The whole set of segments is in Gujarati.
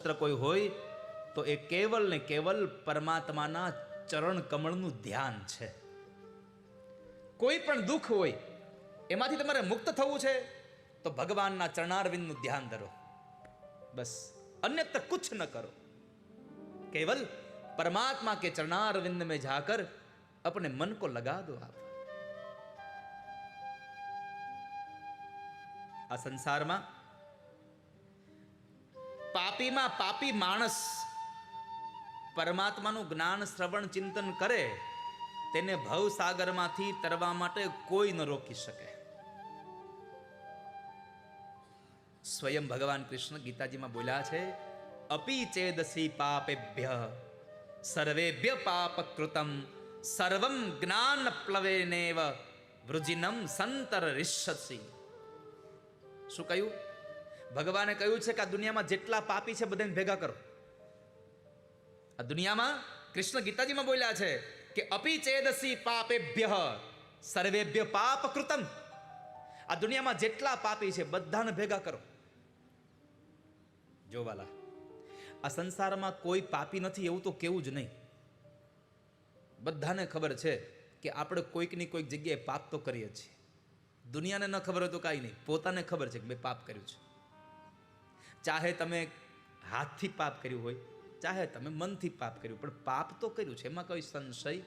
મિત્ર કોઈ હોય તો એ કેવલ ને કેવલ પરમાત્માના ચરણ કમળનું ધ્યાન છે કોઈ પણ દુઃખ હોય એમાંથી તમારે મુક્ત થવું છે તો ભગવાનના ચરણારવિંદનું ધ્યાન ધરો બસ અન્યત્ર કુછ ન કરો केवल परमात्मा के चरणारविंद में जाकर अपने मन को लगा दो आप આ સંસારમાં પાપીમાં પાપી માણસ પરમાત્માનું જ્ઞાન શ્રવણ ચિંતન કરે, તેને ભવસાગરમાંથી તરવા માટે કોઈ ન રોકી શકે. સ્વયં ભગવાન કૃષ્ણ ગીતાજીમાં બોલ્યા છે, અપી ચેદસી પાપેભ્ય, સર્વેભ્ય પાપ કૃતમ સર્વમ જ્ઞાન પ્લવેનેવ, વૃજિનમ સંતર રિષસી શું કહ્યું? ભગવાને કહ્યું છે કે આ દુનિયામાં જેટલા પાપી છે બધાને ભેગા કરો. આ દુનિયામાં કૃષ્ણ ગીતાજીમાં બોલ્યા છે કે અપી ચેદસી પાપેભ્ય સર્વેભ્ય પાપ કૃતમ. આ દુનિયામાં જેટલા પાપી છે બધાને ભેગા કરો. જોવાલા આ સંસારમાં કોઈ પાપી નથી એવું તો કેવું જ નહીં. બધાને ખબર છે કે આપણે કોઈકની કોઈક જગ્યાએ પાપ તો કરીએ છીએ. દુનિયાને ન ખબર હોય તો કાંઈ નહીં. પોતાને ખબર છે કે મેં પાપ કર્યું છે. ચાહે તમે હાથથી પાપ કર્યું હોય, ચાહે તમે મનથી પાપ કર્યું, પણ પાપ તો કર્યું છે, એમાં કોઈ સંશય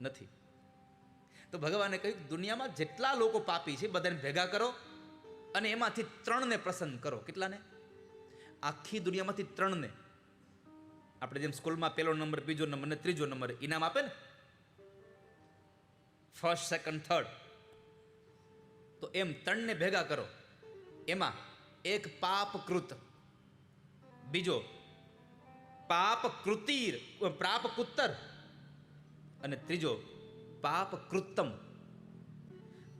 નથી. તો ભગવાને કહ્યું, દુનિયામાં જેટલા લોકો પાપી છે, બધાને ભેગા કરો અને એમાંથી ત્રણને પ્રસન્ન કરો. કેટલાને? આખી દુનિયામાંથી ત્રણને. આપણે જેમ સ્કૂલમાં પહેલો નંબર, બીજો નંબર ને ત્રીજો નંબર ઇનામ આપે ને? ફર્સ્ટ સેકન્ડ થર્ડ તો એમ ત્રણને ભેગા કરો. એમાં એક પાપકૃત બીજો, પાપ કૃતિર, પ્રાપ કુત્તર. અને ત્રીજો, પાપ કૃત્તમ.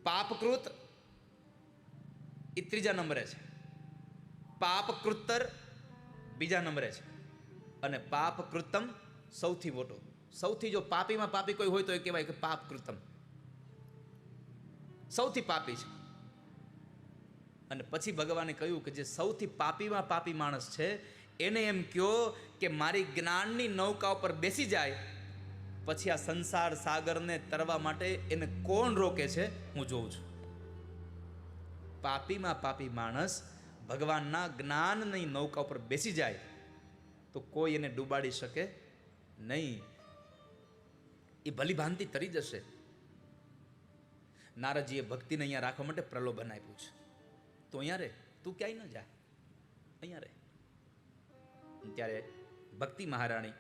પાપકૃત એ ત્રીજા નંબરે છે. પાપકૃત્તર બીજા નંબરે છે. અને પાપ કૃતમ સૌથી મોટો. સૌથી જો પાપીમાં પાપી કોઈ હોય તો એ કહેવાય કે પાપકૃત્તમ સૌથી પાપી છે. અને પછી ભગવાને કહ્યું કે જે સૌથી પાપીમાં પાપી માણસ છે, એને એમ કહો કે મારી જ્ઞાનની નૌકા ઉપર બેસી જાય, પછી આ સંસાર સાગરને તરવા માટે એને કોણ રોકે છે, હું જોઉં છું. પાપીમાં પાપી માણસ ભગવાનના જ્ઞાનની નૌકા ઉપર બેસી જાય, તો કોઈ એને ડૂબાડી શકે નહીં. એ ભલી ભાંતિ તરી જશે. નારદજીએ ભક્તિને અહીંયા રાખવા માટે પ્રલોભન આપ્યું છે. તો અહીંયા રહે. તું ક્યાંય ન જા. અહીંયા રહે. ત્યારે ભક્તિ મહારાણી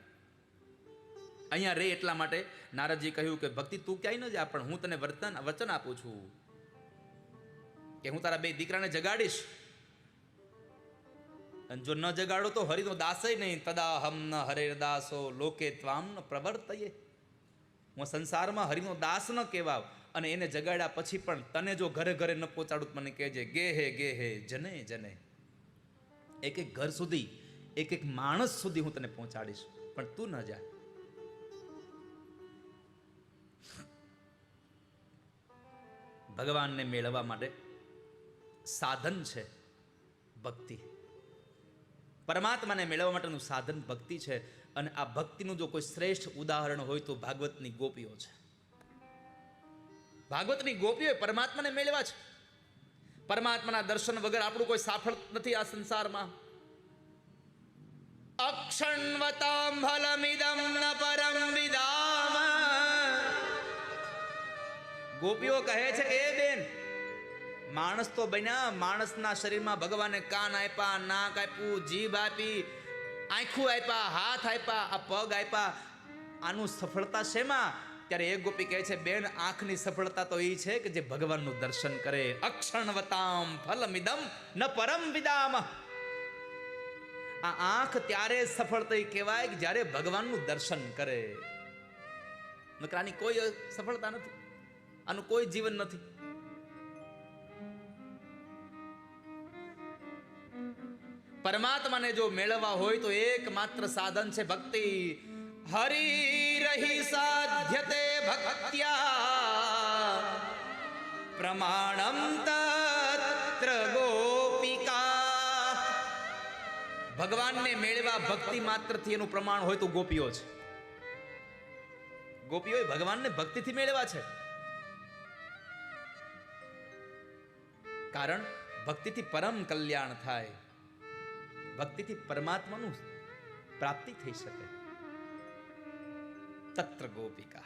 અહીંયા રે એટલા માટે નારદજી કહ્યું કે, ભક્તિ, તું ક્યાંય ન જા, પણ હું તને વર્તન, વચન આપું છું. કે હું તારા બે દીકરાને જગાડીશ. જો ન જગાડો તો હરિનો દાસય નહીં. તદા હમ ન હરે દાસો, લોકે ત્વામ ન પ્રવર્તયે. હું સંસારમાં હરિનો દાસ ન કહેવાવ. અને એને જગાડ્યા પછી પણ તને જો ઘરે ઘરે ન પહોંચાડું મને કહેજે, ગે હે ગે હે, જને જને. એક એક ઘર સુધી, એક એક માણસ સુધી હું તને પહોંચાડીશ, પણ તું ન જા. ભગવાનને મેળવવા માટે સાધન છે ભક્તિ. પરમાત્માને મેળવવા માટેનું સાધન ભક્તિ છે અને આ ભક્તિનું જો કોઈ શ્રેષ્ઠ ઉદાહરણ હોય તો ભાગવતની ગોપીઓ છે. ભાગવતની ગોપીઓએ પરમાત્માને મેળવ્યા છે. પરમાત્માના દર્શન વગર આપણું કોઈ સાફળ નથી આ સંસારમાં. અક્ષણવતામ ફલમિદમ પરમ વિદામ. ગોપીઓ કહે છે, એ બેન, માણસ તો બન્યા, માણસના શરીરમાં ભગવાને કાન આપ્યા, નાક આપ્યું, જીભ આપી, આંખું આપ્યા, હાથ આપ્યા, આ પગ આપ્યા. આનું સફળતા શેમાં? ત્યારે એક ગોપી કહે છે, બેન, આંખની સફળતા તો એ છે કે જે ભગવાનનું દર્શન કરે. અક્ષણવતામ ફલમિદમ ન પરમ વિદામ આ આંખ ત્યારે સફળ થઈ કહેવાય કે જ્યારે ભગવાનનું દર્શન કરે. નકરાની કોઈ સફળતા નથી. આનું કોઈ જીવન નથી. પરમાત્માને જો મેળવવા હોય તો એકમાત્ર સાધન છે ભક્તિ. હરી રહી સાધ્યતે ભક્ત્યા પ્રમાણમ તત્ર ગોપિકા ભગવાનને મેળવા ભક્તિ માત્રથી એનું પ્રમાણ હોય તો ગોપીઓ છે ગોપીઓ ભગવાનને ભક્તિથી મેળવા છે. કારણ ભક્તિથી પરમ કલ્યાણ થાય. ભક્તિથી પરમાત્માનું પ્રાપ્તિ થઈ શકે. તત્ર ગોપિકા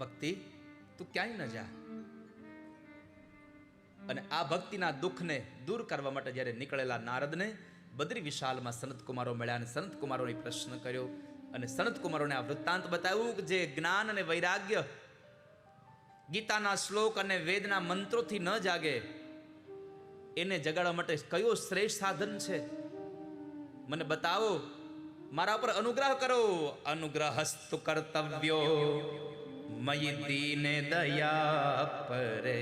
ભક્તિ તું ક્યાંય ન જા અને આ ભક્તિના દુઃખને દૂર કરવા માટે જ્યારે નીકળેલા નારદને બદ્રી વિશાલમાં સનત કુમારો મળ્યા અને સનતકુમારોને પ્રશ્ન કર્યો અને સનતકુમારોને આ વૃત્તાંત બતાવ્યું કે જે જ્ઞાન અને વૈરાગ્ય ગીતાના શ્લોક અને વેદના મંત્રોથી ન જાગે, એને જગાડવા માટે કયો શ્રેષ્ઠ સાધન છે? મને બતાવો મારા પર અનુગ્રહ કરો. અનુગ્રહસ્તુ કર્તવ્યો. મય દીને દયા પરે.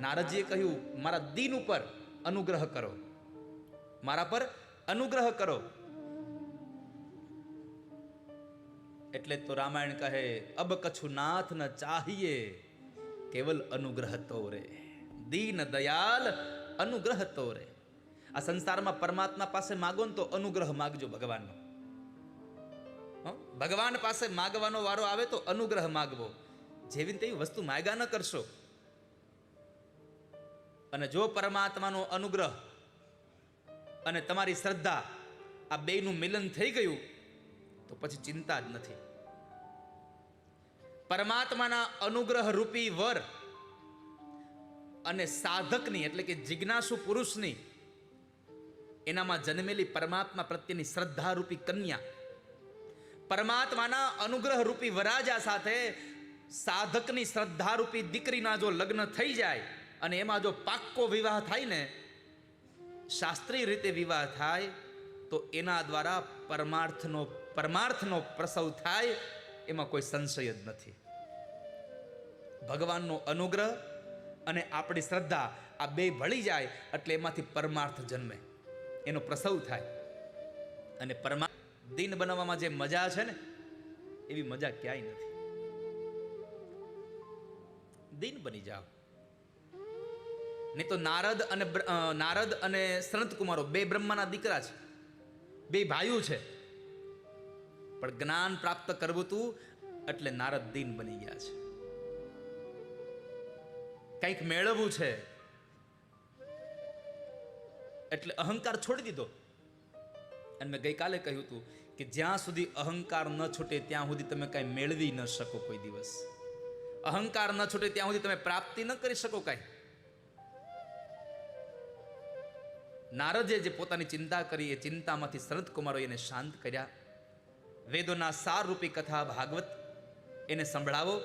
નારદજીએ કહ્યું, મારા દીન ઉપર અનુગ્રહ કરો. મારા પર અનુગ્રહ કરો. એટલે તો રામાયણ કહે, અબ કછુ નાથ ન ચાહીએ, કેવલ અનુગ્રહ તો રે દીન દયાલ અનુગ્રહ તો રે આ સંસારમાં પરમાત્મા પાસે માગો ને તો અનુગ્રહ માગજો ભગવાનનો? ભગવાન પાસે માગવાનો વારો આવે તો અનુગ્રહ માગવો. જેવી તેવી વસ્તુ માગ્યા ન કરશો. અને જો પરમાત્માનો અનુગ્રહ અને તમારી શ્રદ્ધા આ બેયનું મિલન થઈ ગયું, તો પછી ચિંતા જ નથી. પરમાત્માના અનુગ્રહ રૂપી વર અને સાધકની, એટલે કે જિજ્ઞાસુ પુરુષની એનામાં જન્મેલી પરમાત્મા પ્રત્યેની શ્રદ્ધા રૂપી કન્યા. પરમાત્માના અનુગ્રહરૂપી વરાજા સાથે સાધકની શ્રદ્ધારૂપી દીકરીના જો લગ્ન થઈ જાય અને એમાં જો પાક્કો વિવાહ થાય ને, શાસ્ત્રીય રીતે વિવાહ થાય, તો એના દ્વારા પરમાર્થનો પરમાર્થનો પ્રસવ થાય, એમાં કોઈ સંશય જ નથી. ભગવાનનો અનુગ્રહ અને આપણી શ્રદ્ધા આ બે ભળી જાય એટલે એમાંથી પરમાર્થ જન્મે. એનો પ્રસવ થાય. અને પરમા દિન બનાવવામાં જે મજા છે ને, એવી મજા ક્યાંય નથી. દિન બની જાઓ. નહીં તો નારદ અને નારદ અને સનત કુમારો બે બ્રહ્માના દીકરા છે. બે ભાઈઓ છે. પણ જ્ઞાન પ્રાપ્ત કરવું તું, એટલે નારદ દિન બની ગયા છે. કંઈક મેળવવું છે. એટલે અહંકાર છોડી દીધો. અને મેં ગઈકાલે કહ્યું હતું કે જ્યાં સુધી અહંકાર ન છૂટે ત્યાં સુધી તમે કાંઈ મેળવી ન શકો કોઈ દિવસ. અહંકાર ન છૂટે ત્યાં સુધી તમે પ્રાપ્તિ ન કરી શકો કાંઈ. નારદે જે પોતાની ચિંતા કરી એ ચિંતામાંથી શરદ કુમારો એને શાંત કર્યા. વેદોના સાર રૂપી કથા ભાગવત એને સંભળાવો.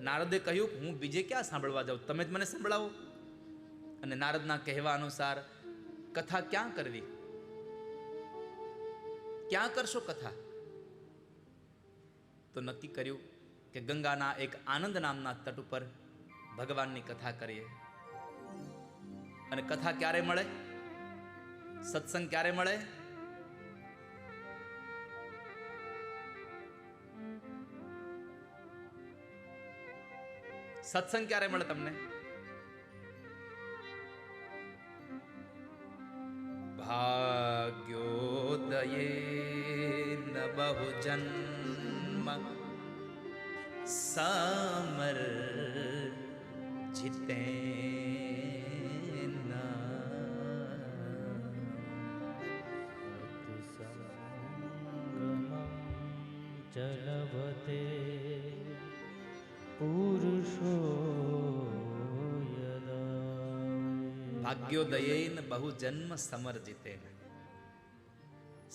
નારદે કહ્યું, હું બીજે ક્યાં સાંભળવા જાઉં? તમે જ મને સંભળાવો. અને નારદના કહેવા અનુસાર કથા ક્યાં કરવી? ક્યાં કરશો કથા? તો નક્કી કર્યું કે ગંગાના એક આનંદ નામના તટ ઉપર ભગવાનની કથા કરીએ. અને કથા ક્યારે મળે? સત્સંગ ક્યારે મળે? સત્સંગ ક્યારે મળે તમને? ભાગ્યોદયે ન બહુ જન્મ સામર જીતે ચલવતે પુરુષો યદા ભાગ્યોદયેન બહુ જન્મ સમર્જિતે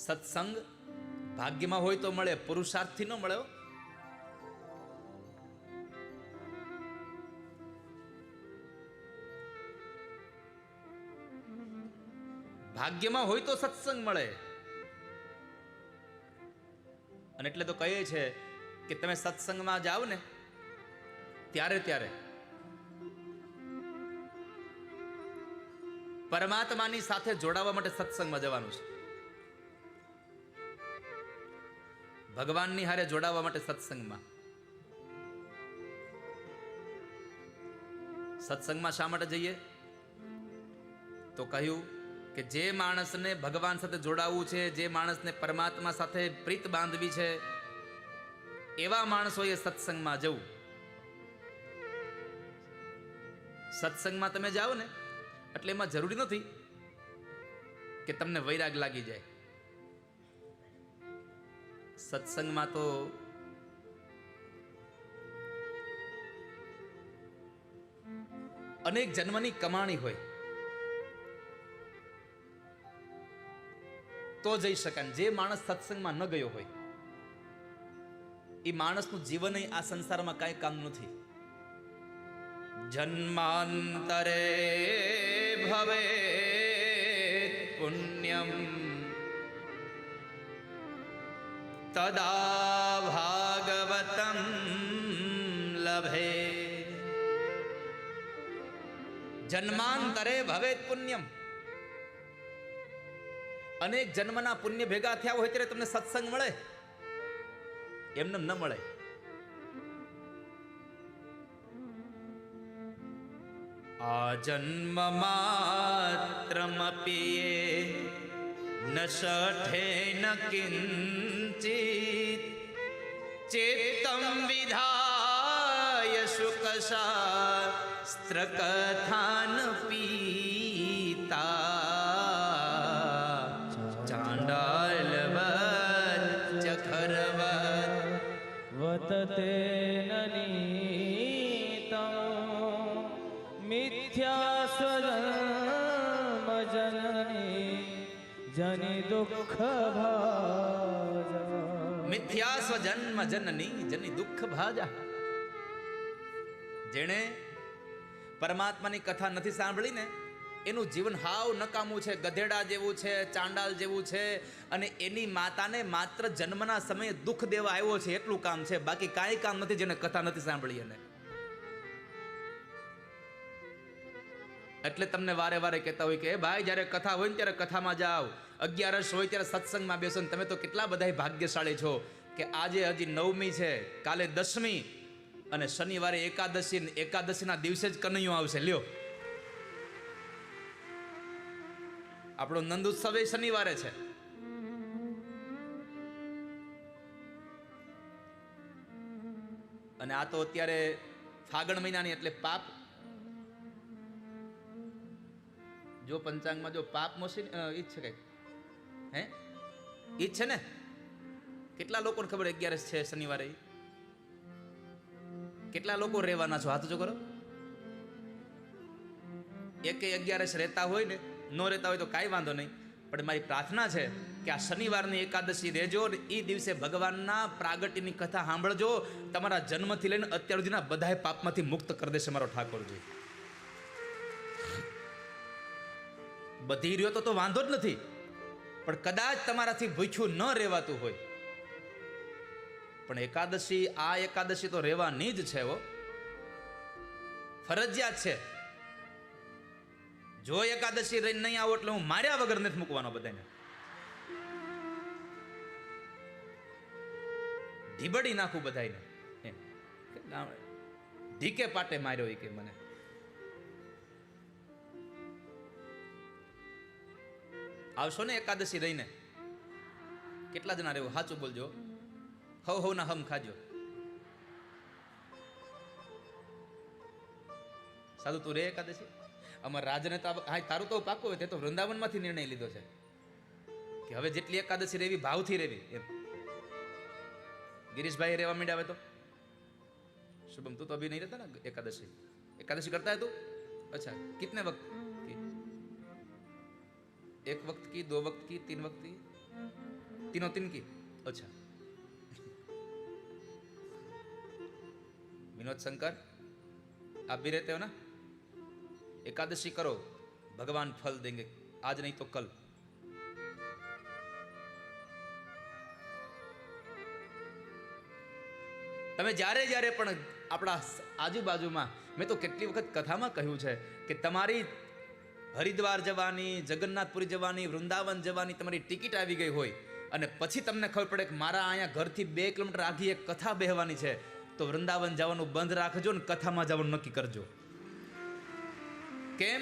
સત્સંગ ભાગ્યમાં હોય તો મળે, પુરુષાર્થથી ન મળ્યો ભાગ્યમાં હોય તો સત્સંગ મળે. અને એટલે તો કહીએ છે કે તમે સત્સંગમાં જાઓ ને, ત્યારે ત્યારે. પરમાત્માની સાથે જોડાવા માટે સત્સંગમાં જવાનું છે. ભગવાનની હારે જોડાવા માટે સત્સંગમાં. સત્સંગમાં શા માટે જઈએ? તો કહ્યું કે જે માણસને ભગવાન સાથે જોડાવવું છે, જે માણસને પરમાત્મા સાથે પ્રીત બાંધવી છે, એવા માણસોએ સત્સંગમાં જવું. સત્સંગમાં તમે જાઓ ને, એટલે એમાં જરૂરી નથી કે તમને વૈરાગ લાગી જાય. સત્સંગમાં તો અનેક જન્મની કમાણી હોય. તો જઈ શકાય. જે માણસ સત્સંગમાં ન ગયો હોય, એ માણસનું જીવન આ સંસારમાં કાંઈ કામ નથી. જન્માંતરે ભવે પુણ્યમ તદા ભાગવતમ લભે જન્માંતરે ભવેત પુણ્યમ અનેક જન્મના પુણ્ય ભેગા થયા હોય ત્યારે તમને સત્સંગ મળે એમને ન મળે આ જન્મ માત્રમપી ન શઠે ન કિંચિત ચેતમ વિધાય શુકશાસ્ત્રકથાન દુઃખ મિથ્યા સ્વજન્મ જનની જની દુઃખ ભાજા જેણે પરમાત્માની કથા નથી સાંભળી ને એનું જીવન હાવ નકામું છે ગધેડા જેવું છે ચાંડાલ જેવું છે અને એની માતાને માત્ર જન્મના સમયે દુઃખ દેવા આવ્યો છે એટલું કામ છે બાકી કાંઈ કામ નથી જેને કથા નથી સાંભળી એને એટલે તમને વારે વારે કહેતા હોય કે ભાઈ જ્યારે કથા હોય ને ત્યારે કથામાં જાઓ અગિયારસ હોય ત્યારે સત્સંગમાં બેસો ને તમે તો કેટલા બધા ભાગ્યશાળી છો કે આજે હજી નવમી છે, કાલે દસમી અને શનિવારે એકાદશી એકાદશીના દિવસે જ કનૈયો આવશે. લ્યો. આપણો નંદ ઉત્સવ એ શનિવારે છે. અને આ તો અત્યારે ફાગણ મહિનાની એટલે પાપ. જો પંચાંગમાં જો પાપ મોસી ઈચ્છે કઈ હે? એ જ છે ને? કેટલા લોકોને ખબર અગિયારસ છે શનિવારે? કેટલા લોકો રહેવાના છો? હાથ જો કરો. એક અગિયારસ રહેતા હોય ને, ન રહેતા હોય તો કાંઈ વાંધો નહીં. પણ મારી પ્રાર્થના છે કે આ શનિવારની એકાદશી રહેજો ને એ દિવસે ભગવાનના પ્રાગટ્યની કથા સાંભળજો. તમારા જન્મથી લઈને અત્યાર સુધીના બધાય પાપમાંથી મુક્ત કરી દેશે મારો ઠાકોરજી. બધી રહ્યો તો તો વાંધો જ નથી. પણ કદાચ તમારાથી ભૂખ્યું ન રહેવાતું હોય. પણ એકાદશી, આ એકાદશી તો રહેવાની જ છે હો. ફરજિયાત છે. જો એકાદશી રહીને નહીં આવો એટલે હું માર્યા વગર નથી મૂકવાનો બધાને. ધીબડી નાખું બધાને ધીકે પાટે માર્યો એ કે મને. આવશો ને એકાદશી રહીને? કેટલા જણા રહેવું? સાચું બોલજો. હવ હવ ના હમ ખાજો. સાધુ, તું રે એકાદશી? અમારા રાજને તો હા તારું તો પાકું હોય, તે તો વૃંદાવનમાંથી નિર્ણય લીધો છે. કે હવે જેટલી એકાદશી રહેવી, ભાવથી રહેવી, એમ. ગિરીશભાઈ રહેવા માંડ્યા આવે તો? શુભમ, તું તો અભી નહીં રહેતા ને એકાદશી? એકાદશી કરતા હતું અચ્છા, કિતને વખત? एक वक्त की दो वक्त की तीन वक्त की तीनों तीन की अच्छा विनोद शंकर आप भी रहते हो ना एकादशी करो भगवान फल देंगे आज नहीं तो कल તમે જ્યારે જ્યારે પણ આપણા સ- આજુબાજુમાં મેં તો કેટલી વખત કથામાં કહ્યું છે કે તમારી હરિદ્વાર જવાની, જગન્નાથપુરી જવાની, વૃંદાવન જવાની તમારી ટિકિટ આવી ગઈ હોય અને પછી તમને ખબર પડે કે મારા અહીંયા ઘરથી બે કિલોમીટર આગી એક કથા બેહવાની છે, તો વૃંદાવન જવાનું બંધ રાખજો ને કથામાં જવાનું નક્કી કરજો. કેમ?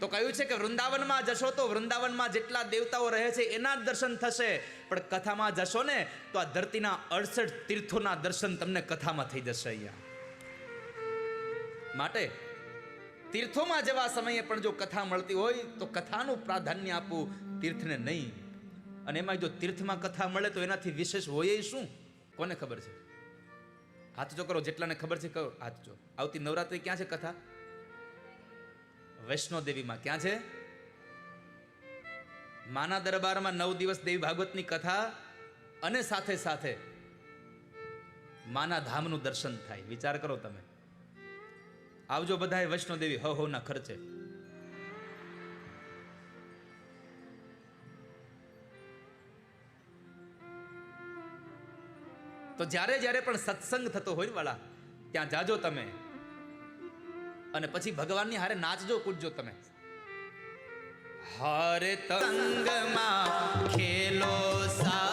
તો કહ્યું છે કે વૃંદાવનમાં જશો તો વૃંદાવનમાં જેટલા દેવતાઓ રહે છે એના જ દર્શન થશે. પણ કથામાં જશો ને તો આ ધરતીના અડસઠ તીર્થોના દર્શન તમને કથામાં થઈ જશે અહીંયા. માટે તીર્થોમાં જવા સમયે પણ જો કથા મળતી હોય તો કથાનું પ્રાધાન્ય આપવું તીર્થને નહીં. અને એમાં જો તીર્થમાં કથા મળે તો એનાથી વિશેષ હોય શું? કોને ખબર છે? હાથ જો કરો જેટલાને ખબર છે કરો હાથ જો. આવતી નવરાત્રી ક્યાં છે કથા? વૈષ્ણોદેવીમાં. ક્યાં છે? માના દરબારમાં નવ દિવસ દેવી ભાગવતની કથા અને સાથે સાથે માના ધામનું દર્શન થાય. વિચાર કરો તમે. આવજો બધાએ વૈષ્ણોદેવી હ, હો, ના ખર્ચે. તો જ્યારે જ્યારે પણ સત્સંગ થતો હોય વાળા, ત્યાં જાજો તમે. અને પછી ભગવાનની હારે નાચજો, કૂદજો તમે. હારે તંગમાં ખેલો સાવરિયાના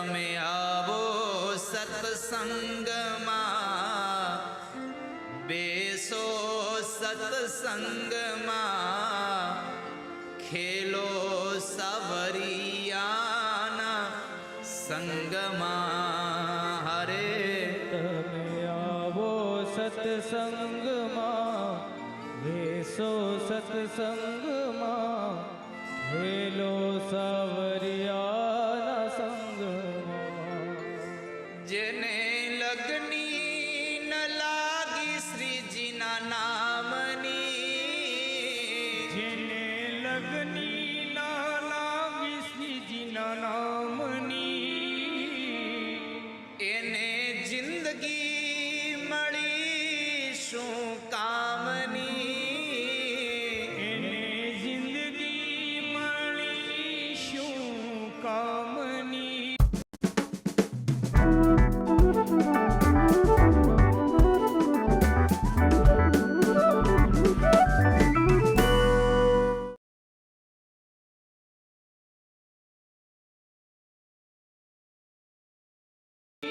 તમે આવો સત્સંગમાં બેસો સત્સંગમાં ખેલો સવરિયાના સંગમાં હરે તમે આવો સત્સંગમાં બેસો સત્સંગમાં ખેલો સાવરિયા теперь